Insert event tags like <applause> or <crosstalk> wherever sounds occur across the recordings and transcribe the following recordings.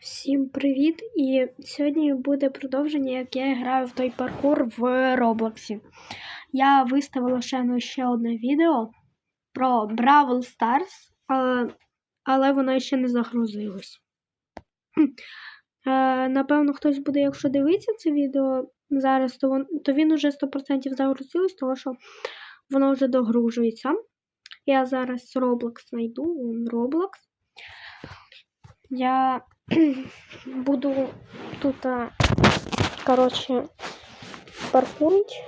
Всім привіт! І сьогодні буде продовження, як я граю в той паркур в Роблоксі. Я виставила ще, ну, ще одне відео про Бравл Stars, але, воно ще не загрузилось. Е, напевно, хтось буде, якщо дивитися це відео зараз, то, вон, то він уже 100% загрузилось, тому що воно вже догружується. Я зараз Roblox знайду, Roblox. Я буду тут, короче, паркурить.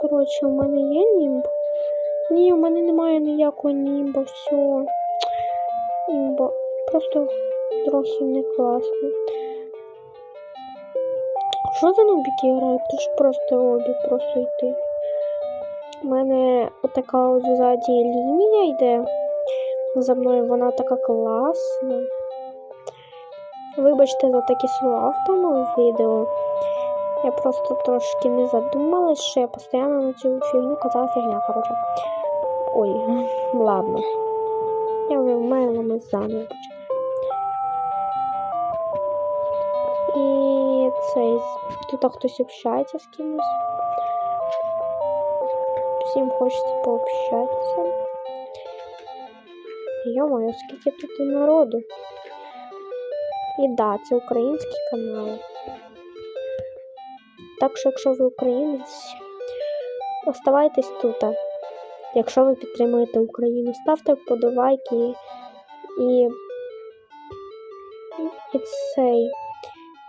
Короче, у мене є німб. Ні, у мене немає ніякого німба, все. Німба. Просто трохи не класно. Що за нубіки грають? Тут ж просто обі, просто йти. У мене отака от ззаді лінія йде. За мною вона така класна. Вибачте за такі слова в тому відео. Я просто трошки не задумалась, що я постійно на цю фігню казала фігня, коротше. Ой, <laughs> ладно. Я вже в мене ми заново. І цей. Тут хтось общається з кимось. Всім хочеться пообщатися. Йо-моє, скільки тут і народу. І да, це український канал. Так що, якщо ви українець, оставайтесь тут. Якщо ви підтримуєте Україну, ставте вподобайки і і цей.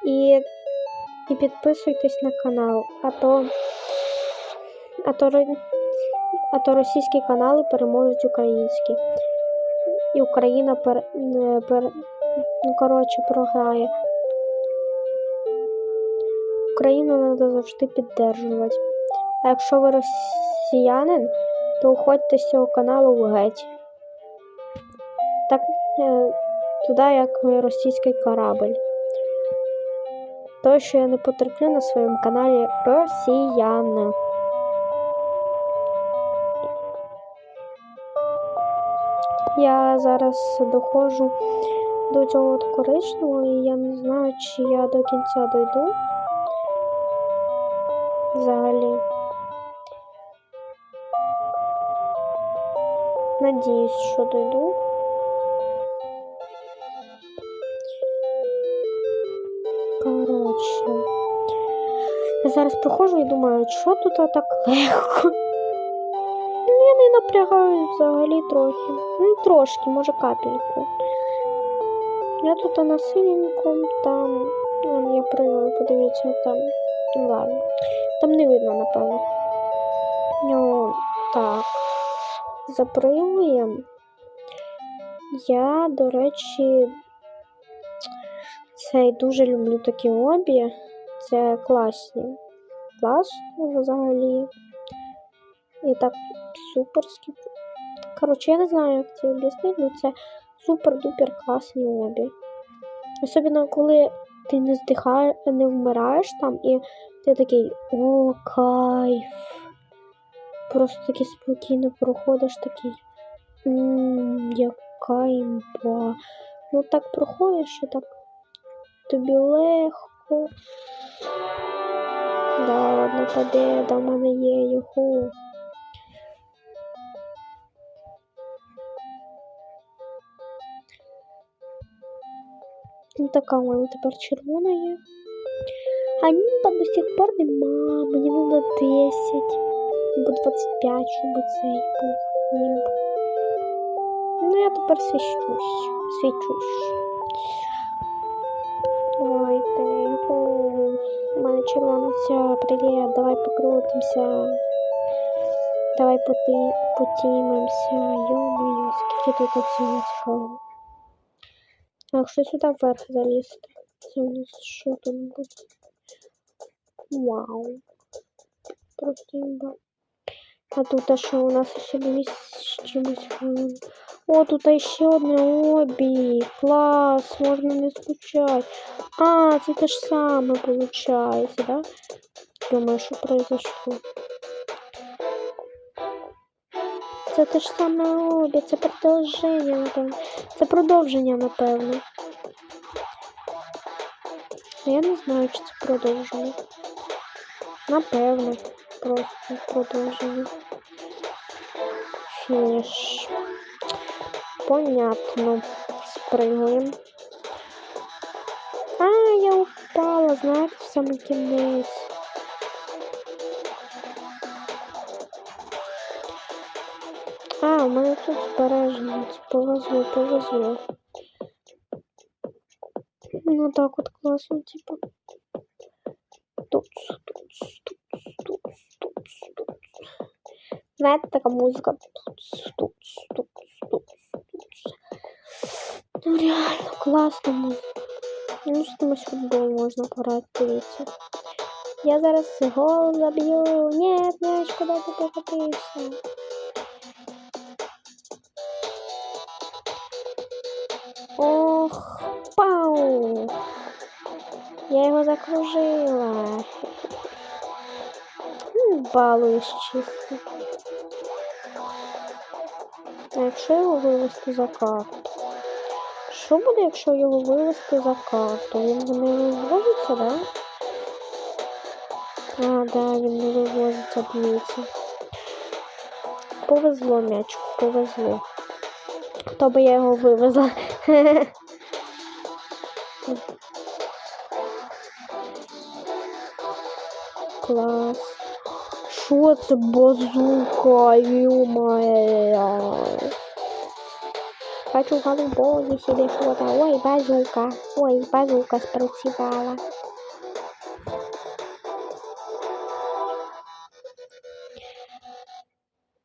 І, і підписуйтесь на канал, а то, а то, а то російські канали переможуть українські і Україна пер, пер, коротше, програє. Україну треба завжди підтримувати. А якщо ви росіянин, то уходьте з цього каналу геть. Так е, туди, як російський корабль. То, що я не потерплю на своєму каналі росіяни. Я зараз доходжу до цього от коричневого, і я не знаю, чи я до кінця дойду. Взагалі. Надіюсь, що дойду. Коротше. Я зараз проходжу і думаю, що тут так легко. Я не напрягаюсь взагалі трохи. Ну, трошки, може капельку. Я тут на синенькому, там. Вон я привела, подивіться, там. Ладно. Там не видно, напевно. Ну, так. Заприлуємо. Я, до речі, цей дуже люблю такі обі. Це класні. Класно взагалі. І так суперські. Коротше, я не знаю, як це об'яснити, але це супер-дупер класні обі. Особливо, коли ти не здихаєш, не вмираєш там, і ти такий о, кайф. Просто такий спокійно проходиш такий. Ммм, яка імба. Ну так проходиш і так тобі легко. Да, одна победа в мене є його. Ну така мене тепер червона є. А ніба до сих пор нема. Мені треба 10 або 25, щоб цей був німб. Ну я тепер свічусь. Свічусь. Давайте. У мене червона ця привіт. Давай покрутимося. Давай потімимося. Йо-моє, скільки тут всього. А якщо сюди вверх залізти, це у нас що тут буде? Вау. Просто имба. А тут а що у нас ще дивись з чимось хвилин. О, тут ще одне обі. Клас, можна не скучати. А, це те ж саме получається, да? Думаю, що произошло. Це те ж саме обі, це продовження, напевно. Це продовження, напевно. Я не знаю, чи це продовження. Напевно, просто продовження. Фініш. Понятно. Спригуємо. А, я упала, знаєте, в самий кінець. А, у мене тут збережено. Повезло, повезло. Ну так от класно, типу. Тут, тут, тут, тут, тут, тут. Знаєте, така музика. Тут, тут, тут, тут, тут. Ну реально класна музика. Ну, з кимось футбол можна дивіться. Я зараз гол заб'ю. Нет, мяч, куди ти покатився? Ох, пау! Я його закружила. Балуюсь чисто. А якщо його вивести за карту? Що буде, якщо його вивести за карту? Він не вивозиться, да? А, да, він не вивозиться, дивіться. Повезло м'ячку, повезло. Хто би я його вивезла? <laughs> Клас. Що це базука, ё-моё? Хочу голубое себе что-то. Ой, базука. Ой, базука спрацевала.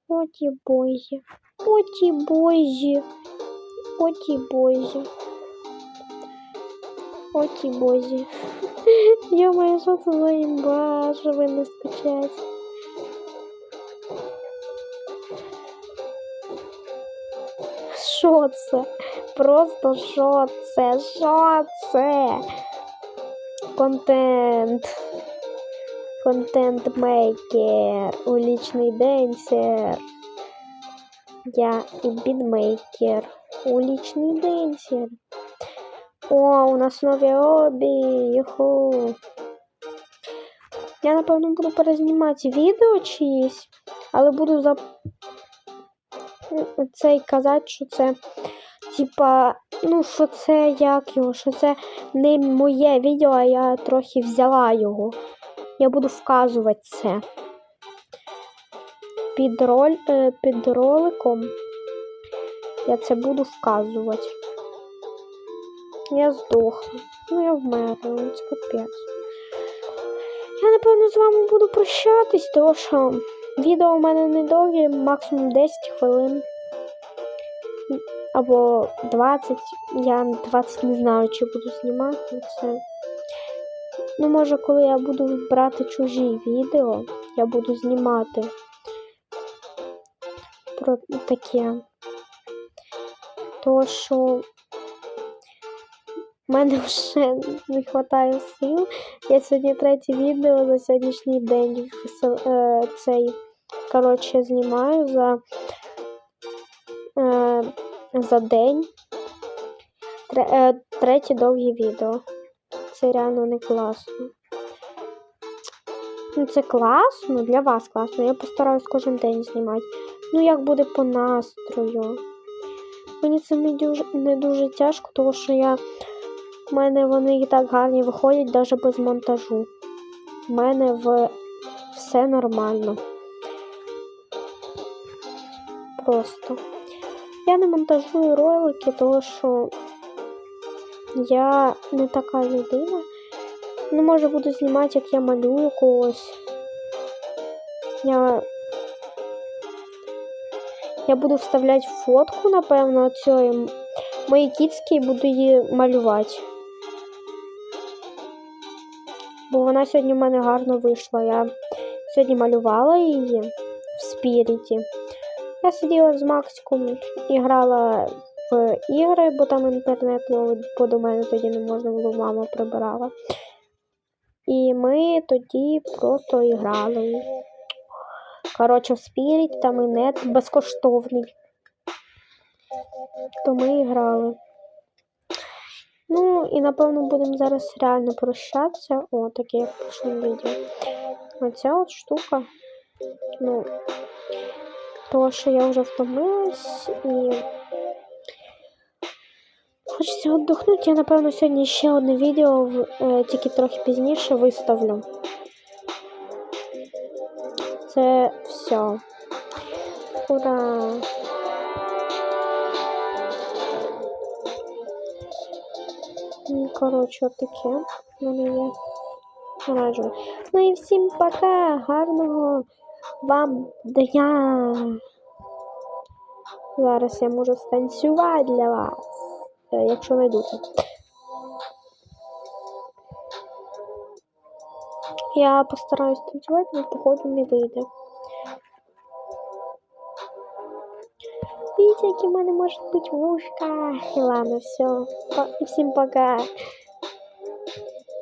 Оті бойзі. Оті бойзі. Оті бойзі. Оті бойзі. Ё-моё, <laughs> що це за імба, що не скачать. Що це? Просто що це? Що це? Контент. Контент мейкер. Улічний денсер. Я і бідмейкер. Улічний денсер. О, у нас нові обі. Юху. Я, напевно, буду перезнімати відео чиїсь, але буду за цей казати, що це, типа, ну, що це як його, що це не моє відео, а я трохи взяла його. Я буду вказувати це. Під, роль, е, під роликом я це буду вказувати. Я здохла. Ну, я вмерла, ну, це капець. Я, напевно, з вами буду прощатись, тому що відео у мене недовгі, максимум 10 хвилин. Або 20. Я 20 не знаю, чи буду знімати це. Ну, може, коли я буду брати чужі відео, я буду знімати про таке. То, що в мене вже не вистачає сил. Я сьогодні третє відео за сьогоднішній день е, цей, коротше, знімаю за, е, за день. Е, третє довге відео. Це реально не класно. Ну, це класно, для вас класно. Я постараюсь кожен день знімати. Ну, як буде по настрою. Мені це не дуже, не дуже тяжко, тому що я. У мене вони і так гарні виходять навіть без монтажу. У мене в все нормально. Просто. Я не монтажую ролики, тому що я не така людина. Ну, може буду знімати, як я малюю когось. Я я буду вставляти фотку, напевно, цієї моєї кіцьки і буду її малювати. Бо вона сьогодні в мене гарно вийшла. Я сьогодні малювала її в спіріті. Я сиділа з Максиком і грала в ігри, бо там інтернет бо до мене тоді не можна було, мама прибирала. І ми тоді просто і грали. Коротше, в Spirit там і нет безкоштовний. То ми грали. Ну, і напевно будемо зараз реально прощатися. О, таке як в прошлому відео. Оця от штука. Ну, то, що я вже втомилась і. Хочеться віддохнути. Я, напевно, сьогодні ще одне відео, в- е, тільки трохи пізніше виставлю. Це все. Ура! Коротше, от таке в мене є. Раджу. Ну і всім пока! Гарного вам дня! Зараз я можу станцювати для вас, е, якщо знайду це. Я постараюсь танцювати, але походу не вийде. Видите, які в мене можуть бути вушка. І ладно, все. Всім пока.